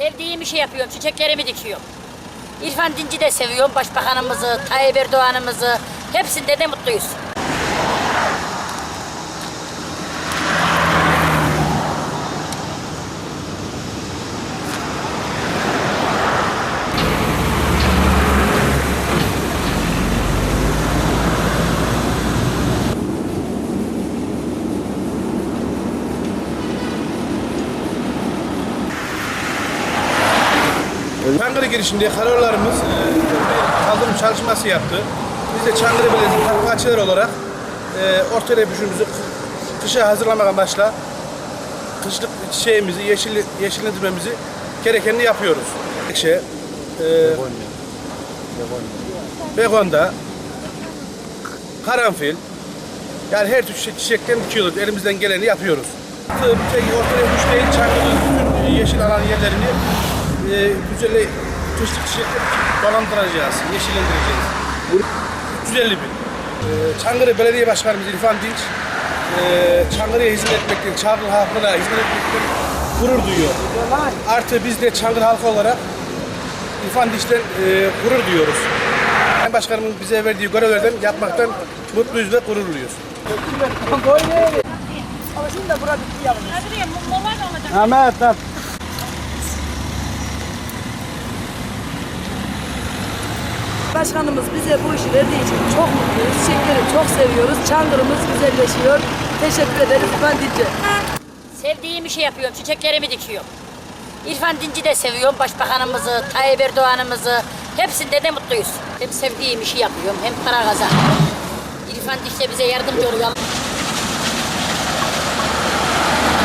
Sevdiğim işi yapıyorum, çiçeklerimi dikiyorum. İrfan Dinci de seviyorum, başbakanımızı, Tayyip Erdoğan'ımızı. Hepsinde de mutluyuz. Çankırı girişinde kararlarımız e, kaldırım çalışması yaptı. Biz de Çankırı Belediyesi takipçiler olarak e, orta refüjümüzü kışa hazırlamak amaçla kışlık şeyimizi, yeşil, yeşillendirmemizi gerekenini yapıyoruz. Şey, e, begonda, karanfil, yani her tür çiçek- çiçekten dikiyoruz. Elimizden geleni yapıyoruz. Bir tek orta refüj değil, Çankırı'nın yeşil alan yerlerini e, güzel kışlık çiçekler dolandıracağız, yeşillendireceğiz. 350 bin. E, Çankırı Belediye Başkanımız İrfan Dinç, e, Çankırı'ya hizmet etmekten, Çankırı halkına hizmet etmekten gurur duyuyor. Artı biz de Çankırı halkı olarak İrfan Dinç'ten e, gurur duyuyoruz. Sayın Başkanımın bize verdiği görevlerden yapmaktan mutluyuz ve gururluyuz. Ahmet Başkanımız bize bu işi verdiği için çok mutluyuz. Çiçekleri çok seviyoruz. Çankırımız güzelleşiyor. Teşekkür ederiz İrfan Dince. Sevdiğim işi yapıyorum, çiçeklerimi dikiyorum. İrfan Dinci de seviyorum, başbakanımızı, Tayyip Erdoğan'ımızı. Hepsinde de mutluyuz. Hem sevdiğim işi yapıyorum, hem para kazanıyorum. İrfan Dinç de bize yardımcı oluyor.